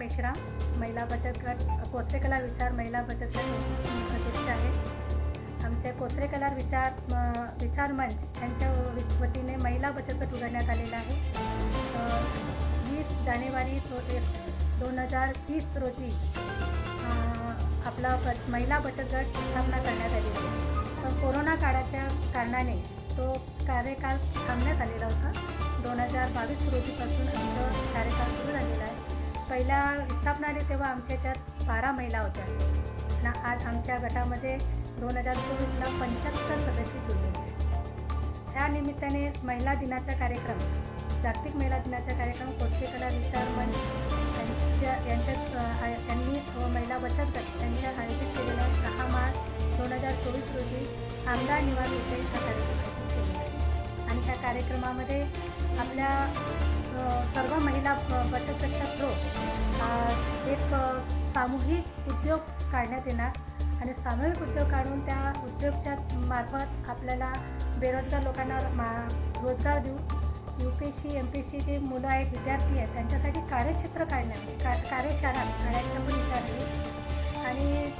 महिला बचत गट कोसरेकला विचार महिला बचत गट अध्यक्ष आहे. आमच्या कोसरेकला विचार म- विचार मंच यांच्या वतीने महिला बचत गट उघडण्यात आलेला आहे. वीस जानेवारी दोन हजार तीस रोजी आपला ब महिला बचत गट स्थापना करण्यात आली होती. पण कोरोना काळाच्या कारणाने तो कार्यकाळ थांबण्यात आलेला होता. दोन हजार बावीस रोजीपासून आमचं पहिल्या स्थापनाने तेव्हा आमच्या याच्यात बारा महिला होत्या. ना आज आमच्या गटामध्ये दोन हजार चोवीसला पंच्याहत्तर सदस्य जुळले त्या निमित्ताने महिला दिनाचा कार्यक्रम जागतिक महिला दिनाचा कार्यक्रम कोटकेकला विचार मंच यांच्या यांच्यात त्यांनी व महिला बचत गट यांच्या आयोजित केलेला सहा मार्च दोन हजार चोवीस रोजी आमदार निवास येथे हा कार्यक्रम आणि त्या कार्यक्रमामध्ये आपल्या सर्व सामूहिक उद्योग काढण्यात येणार आणि सामूहिक उद्योग काढून त्या उद्योगच्या मार्फत आपल्याला बेरोजगार लोकांना मा रोजगार देऊ. U P S C M P S C जे मुलं आहेत विद्यार्थी आहेत त्यांच्यासाठी कार्यक्षेत्र काढण्यात का कार्यशाळा काढायचा पण विचार आहे. आणि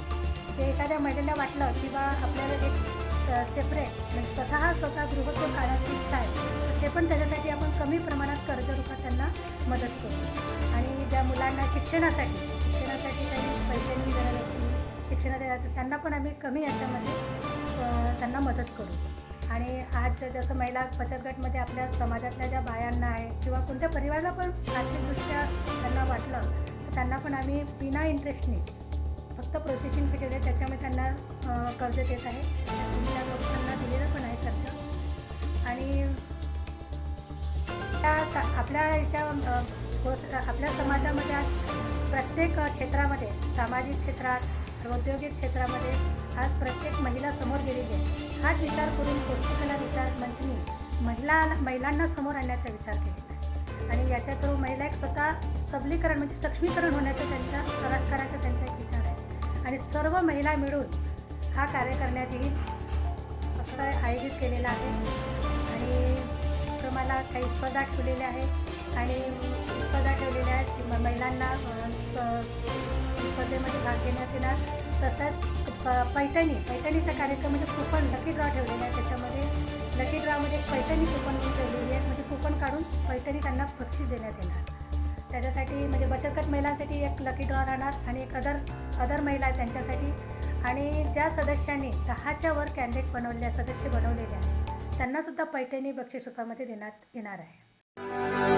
ते एखाद्या महिलेला वाटलं किंवा आपल्याला एक सेपरेट म्हणजे स्वतः स्वतः गृहोद्योग काढायची इच्छा आहे ते पण त्याच्यासाठी आपण कमी प्रमाणात कर्जरूपात त्यांना मदत करू. आणि ज्या मुलांना शिक्षणासाठी शिक्षणासाठी काही पैशांची गरज असते शिक्षणाच्या त्यांना पण आम्ही कमी याच्यामध्ये त्यांना मदत करू. आणि आज जसं महिला बचत गटमध्ये आपल्या समाजातल्या ज्या बायांना आहे किंवा कोणत्या परिवाराला पण आर्थिकदृष्ट्या त्यांना वाटलं तर त्यांना पण आम्ही बिना इंटरेस्टने फक्त प्रोसेसिंग फी केले त्याच्यामुळे त्यांना कर्ज देत आहे. आपल्या याच्या आपल्या समाजामध्ये आज प्रत्येक क्षेत्रामध्ये सामाजिक क्षेत्रात औद्योगिक क्षेत्रामध्ये आज प्रत्येक महिला समोर गेलेली आहे. हाच विचार करून पौष्टिकला विचार मंचनी महिला महिलांना समोर आणण्याचा विचार केलेला आहे. आणि याच्या थ्रू महिला एक स्वतः सबलीकरण म्हणजे सक्षमीकरण होण्याचा त्यांचा करा- करायचा त्यांचा एक विचार आहे. आणि सर्व महिला मिळून हा कार्य करण्यात येईल असं आयोजित केलेला आहे. मला काही स्पर्धा ठेवलेल्या आहेत आणि स्पर्धा ठेवलेल्या आहेत. महिलांना स्पर्धेमध्ये भाग घेण्यात येणार. तसंच प- पैठणी पैठणीचा कार्यक्रम म्हणजे कुपन लकी ड्रॉ ठेवलेला आहे. त्याच्यामध्ये लकी ड्रॉमध्ये एक पैठणी कुपन ठेवलेली आहे. म्हणजे कुपन काढून पैठणी त्यांना बक्षीस देण्यात येणार. त्याच्यासाठी म्हणजे बचत गट महिलांसाठी एक लकी ड्रॉ राहणार आणि एक अदर अदर महिला आहे त्यांच्यासाठी. आणि ज्या सदस्यांनी दहाच्या वर कॅन्डिडेट बनवलेले सदस्य बनवलेले आहेत. त्यांनासुद्धा पैठणी बक्षीस रूपामध्ये देण्यात येणार आहे.